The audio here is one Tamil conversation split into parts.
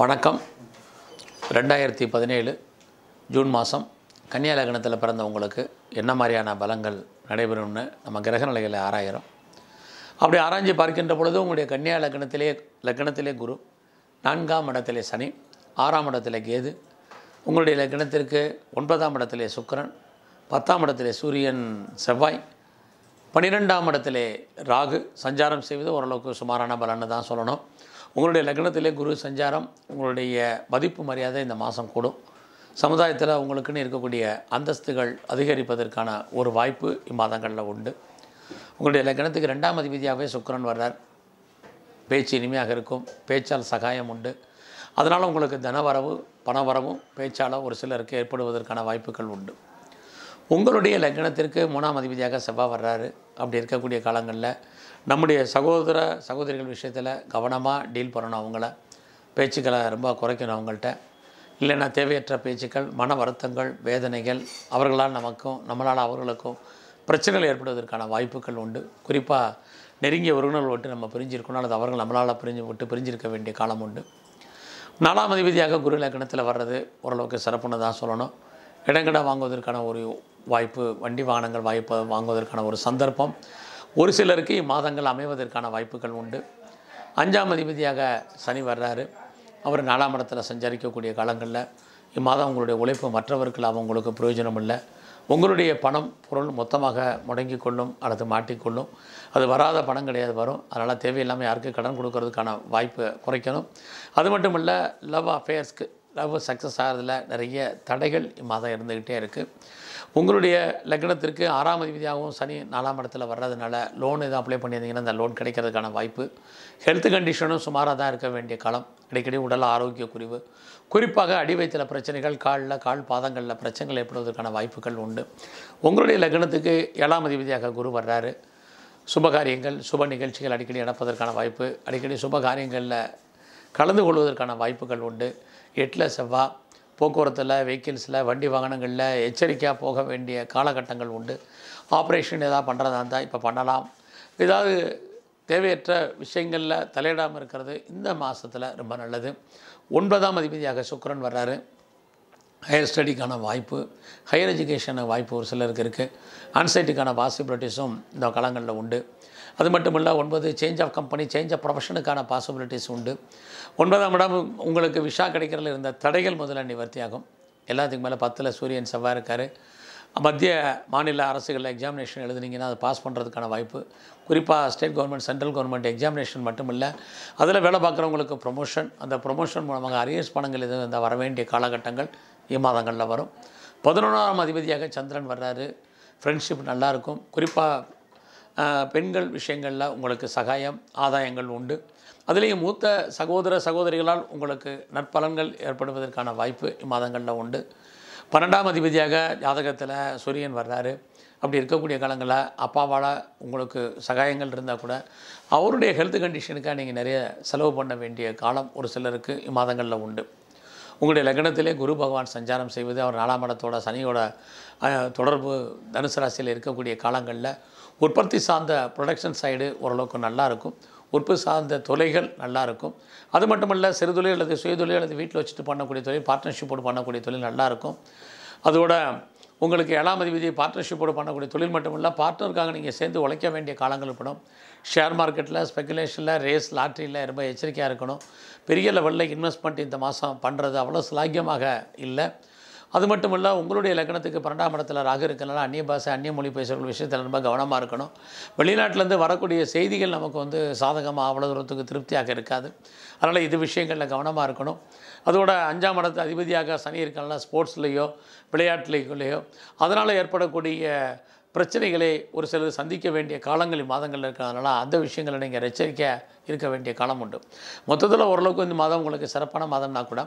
வணக்கம். ரெண்டாயிரத்தி பதினேழு ஜூன் மாதம் கன்னியா லக்னத்தில் பிறந்த உங்களுக்கு என்ன மாதிரியான பலங்கள் நடைபெறும்னு நம்ம கிரக நிலைகளை ஆராயிறோம். அப்படி ஆராய்ஞ்சு பார்க்கின்ற பொழுது உங்களுடைய கன்னியா லக்னத்திலே லக்னத்திலே குரு நான்காம் இடத்திலே சனி ஆறாம் இடத்திலே கேது உங்களுடைய லக்னத்திற்கு ஒன்பதாம் இடத்திலே சுக்கரன் பத்தாம் இடத்திலே சூரியன் செவ்வாய் பன்னிரெண்டாம் இடத்திலே ராகு சஞ்சாரம் செய்வது ஓரளவுக்கு சுமாரான பலன்னு தான் சொல்லணும். உங்களுடைய லக்னத்திலே குரு சஞ்சாரம் உங்களுடைய மதிப்பு மரியாதை இந்த மாதம் கூடும். சமுதாயத்தில் உங்களுக்குன்னு இருக்கக்கூடிய அந்தஸ்துகள் அதிகரிப்பதற்கான ஒரு வாய்ப்பு இம்மாதங்களில் உண்டு. உங்களுடைய லக்னத்துக்கு ரெண்டாம் அதிபதியாகவே சுக்கரன் வர்றார். பேச்சு இனிமையாக இருக்கும் பேச்சால் சகாயம் உண்டு. அதனால் உங்களுக்கு தனவரவு பணவரவும் பேச்சால் ஒரு சிலருக்கு ஏற்படுவதற்கான வாய்ப்புகள் உண்டு. உங்களுடைய லக்னத்திற்கு மூணாம் அதிபதியாக செவ்வாய் வர்றாரு. அப்படி இருக்கக்கூடிய காலங்களில் நம்முடைய சகோதர சகோதரிகள் விஷயத்தில் கவனமாக டீல் பண்ணணும் அவங்கள. பேச்சுக்களை ரொம்ப குறைக்கணும் அவங்கள்ட்ட. இல்லைன்னா தேவையற்ற பேச்சுக்கள் மன வருத்தங்கள் வேதனைகள் அவர்களால் நமக்கும் நம்மளால் அவர்களுக்கும் பிரச்சனைகள் ஏற்படுவதற்கான வாய்ப்புகள் உண்டு. குறிப்பாக நெருங்கிய உறவினர்கள் விட்டு நம்ம பிரிஞ்சிருக்கணும் அல்லது அவர்கள் நம்மளால் பிரிஞ்சு விட்டு பிரிஞ்சிருக்க வேண்டிய காலம் உண்டு. நாலாம் அதிபதியாக குரு இலக்கணத்தில் வர்றது ஓரளவுக்கு சிறப்புன்னு தான் சொல்லணும். இடங்கடை வாங்குவதற்கான ஒரு வாய்ப்பு வண்டி வாகனங்கள் வாய்ப்பு வாங்குவதற்கான ஒரு சந்தர்ப்பம். ஒரு சிலருக்கு இம்மாதங்கள் அமைவதற்கான வாய்ப்புகள் உண்டு. அஞ்சாம் அதிபதியாக சனி வர்றாரு. அவர் நாலாம் இடத்துல சஞ்சரிக்கக்கூடிய காலங்களில் இம்மாதம் உங்களுடைய உழைப்பு மற்றவர்கள் அவங்களுக்கு பிரயோஜனம் இல்லை உங்களுடைய பணம் பொருள் மொத்தமாக முடங்கி கொள்ளும் அல்லது மாட்டிக்கொள்ளும் அது வராத பணம் கிடையாது வரும். அதனால் தேவையில்லாமல் யாருக்கு கடன் கொடுக்கறதுக்கான வாய்ப்பு குறைக்கணும். அது மட்டும் இல்லை லவ் அஃபேர்ஸ்க்கு லவ் சக்ஸஸ் ஆகிறதுல நிறைய தடைகள் இம்மாதம் இருந்துக்கிட்டே இருக்குது உங்களுடைய லக்னத்திற்கு ஆறாம் அதிபதியாகவும் சனி நாலாம் இடத்துல வர்றதுனால லோன் எதுவும் அப்ளை பண்ணியிருந்தீங்கன்னா அந்த லோன் கிடைக்கிறதுக்கான வாய்ப்பு. ஹெல்த் கண்டிஷனும் சுமாராக தான் இருக்க வேண்டிய காலம். அடிக்கடி உடல் ஆரோக்கிய குறைவு. குறிப்பாக அடி வயிற்றில் பிரச்சனைகள் காலில் கால் பாதங்களில் பிரச்சனைகள் ஏற்படுவதற்கான வாய்ப்புகள் உண்டு. உங்களுடைய லக்னத்துக்கு ஏழாம் அதிபதியாக குரு வர்றாரு. சுபகாரியங்கள் சுப நிகழ்ச்சிகள் அடிக்கடி நடப்பதற்கான வாய்ப்பு. அடிக்கடி சுப காரியங்களில் கலந்து கொள்வதற்கான வாய்ப்புகள் உண்டு. எட்டில் செவ்வாய் போக்குவரத்தில் வெஹிக்கிள்ஸில் வண்டி வாகனங்களில் எச்சரிக்கையாக போக வேண்டிய காலகட்டங்கள் உண்டு. ஆப்ரேஷன் ஏதாவது பண்ணுறதா இருந்தால் இப்போ பண்ணலாம். ஏதாவது தேவையற்ற விஷயங்களில் தலையிடாமல் இருக்கிறது இந்த மாதத்தில் ரொம்ப நல்லது. ஒன்பதாம் அதிபதியாக சுக்கரன் வர்றாரு. ஹையர் ஸ்டடிக்கான வாய்ப்பு ஹையர் எஜுகேஷனுக்கு வாய்ப்பு ஒரு சிலருக்கு இருக்குது அன்சைட்டுக்கான பாசிபிலிட்டிஸும் இந்த காலங்களில் உண்டு. அது மட்டும் இல்லை ஒன்பது change of company change of ப்ரொஃபஷனுக்கான possibilities உண்டு. ஒன்பதாம் இடம் உங்களுக்கு விஷா கிடைக்கிறதுல இருந்த தடைகள் முதல்ல நிவர்த்தியாகும். எல்லாத்துக்கும் மேலே பத்தில் சூரியன் செவ்வாய் இருக்கார். மத்திய மாநில அரசுகளில் எக்ஸாமினேஷன் எழுதுனீங்கன்னா அதை பாஸ் பண்ணுறதுக்கான வாய்ப்பு. குறிப்பாக state government central government examination மட்டும் இல்லை அதில் வேலை பார்க்குறவங்களுக்கு ப்ரொமோஷன் அந்த ப்ரொமோஷன் மூலமாக அரியர்ஸ் பணங்கள் எதுவும் இந்த வர வேண்டிய காலகட்டங்கள் இம்மாதங்களில் வரும். பதினொன்றாம் அதிபதியாக சந்திரன் வர்றாரு. ஃப்ரெண்ட்ஷிப் நல்லாயிருக்கும் குறிப்பாக பெண்கள் விஷயங்களில் உங்களுக்கு சகாயம் ஆதாயங்கள் உண்டு. அதுலேயும் மூத்த சகோதர சகோதரிகளால் உங்களுக்கு நற்பலன்கள் ஏற்படுவதற்கான வாய்ப்பு இம்மாதங்களில் உண்டு. பன்னெண்டாம் அதிபதியாக ஜாதகத்தில் சூரியன் வர்றாரு. அப்படி இருக்கக்கூடிய காலங்களில் அப்பாவால் உங்களுக்கு சகாயங்கள் இருந்தால் கூட அவருடைய ஹெல்த் கண்டிஷனுக்காக நீங்கள் நிறைய செலவு பண்ண வேண்டிய காலம் ஒரு சிலருக்கு இம்மாதங்களில் உண்டு. உங்களுடைய லக்னத்திலே குரு பகவான் சஞ்சாரம் செய்வது அவர் நாலாம் இடத்தோட சனியோட தொடர்பு தனுசு ராசியில் இருக்கக்கூடிய காலங்களில் உற்பத்தி சார்ந்த ப்ரொடக்ஷன் சைடு ஓரளவுக்கு நல்லாயிருக்கும். உற்பத்தி சார்ந்த தொலைகள் நல்லாயிருக்கும். அது மட்டுமல்ல சிறுதொழில் அல்லது சுயதொழில் அல்லது வீட்டில் வச்சுட்டு பண்ணக்கூடிய தொழில் பார்ட்னர்ஷிப்போடு பண்ணக்கூடிய தொழில் நல்லாயிருக்கும். அதோட உங்களுக்கு ஏழாம் அதிபதி பார்ட்னர்ஷிப்போடு பண்ணக்கூடிய தொழில் மட்டும் இல்லை பார்ட்னருக்காக நீங்கள் சேர்ந்து உழைக்க வேண்டிய காலங்கள் இருக்கணும் ஷேர் மார்க்கெட்டில் ஸ்பெகுலேஷனில் ரேஸ் லாட்ரியில் ரொம்ப எச்சரிக்கையாக இருக்கணும். பெரிய லெவலில் இன்வெஸ்ட்மெண்ட் இந்த மாதம் பண்ணுறது அவ்வளோ சுலாகியமாக இல்லை. அது மட்டும் இல்லை உங்களுடைய லக்னத்துக்கு பன்னெண்டாம் இடத்துல ராக இருக்கனால அந்நிய பாஷை அந்நிய மொழி பேசுகிற விஷயத்தில் ரொம்ப கவனமாக இருக்கணும். வெளிநாட்டிலேருந்து வரக்கூடிய செய்திகள் நமக்கு வந்து சாதகமாக அவ்வளோ தூரத்துக்கு திருப்தியாக இருக்காது. அதனால் இது விஷயங்களில் கவனமாக இருக்கணும். அதோட அஞ்சாம் இடத்து அதிபதியாக சனி இருக்கனால ஸ்போர்ட்ஸ்லேயோ விளையாட்டுலையோ அதனால் ஏற்படக்கூடிய பிரச்சனைகளை ஒரு சிலர் சந்திக்க வேண்டிய காலங்கள் மாதங்கள் இருக்கிறதுனால அந்த விஷயங்களை நீங்கள் எச்சரிக்கையாக இருக்க வேண்டிய காலம் உண்டு. மொத்தத்தில் ஓரளவுக்கு இந்த மாதம் உங்களுக்கு சிறப்பான மாதம்னா கூட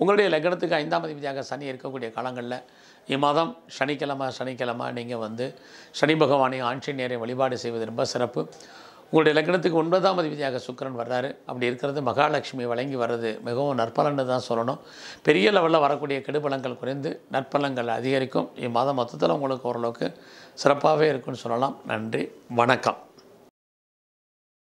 உங்களுடைய லக்னத்துக்கு ஐந்தாம் அதிபதியாக சனி இருக்கக்கூடிய காலங்களில் இம்மாதம் சனிக்கிழமை சனிக்கிழமை நீங்கள் வந்து சனி பகவானை ஆஞ்சநேயரை வழிபாடு செய்வது ரொம்ப சிறப்பு. உங்களுடைய லக்னத்துக்கு ஒன்பதாம் அதிபதியாக சுக்கரன் வர்றாரு. அப்படி இருக்கிறது மகாலட்சுமி வழங்கி வர்றது மிகவும் நற்பலன்னு தான் சொல்லணும். பெரிய லெவலில் வரக்கூடிய கெடுபலங்கள் குறைந்து நற்பலங்கள் அதிகரிக்கும். இம்மாதம் மொத்தத்தில் உங்களுக்கு ஓரளவுக்கு சிறப்பாகவே இருக்குன்னு சொல்லலாம். நன்றி. வணக்கம்.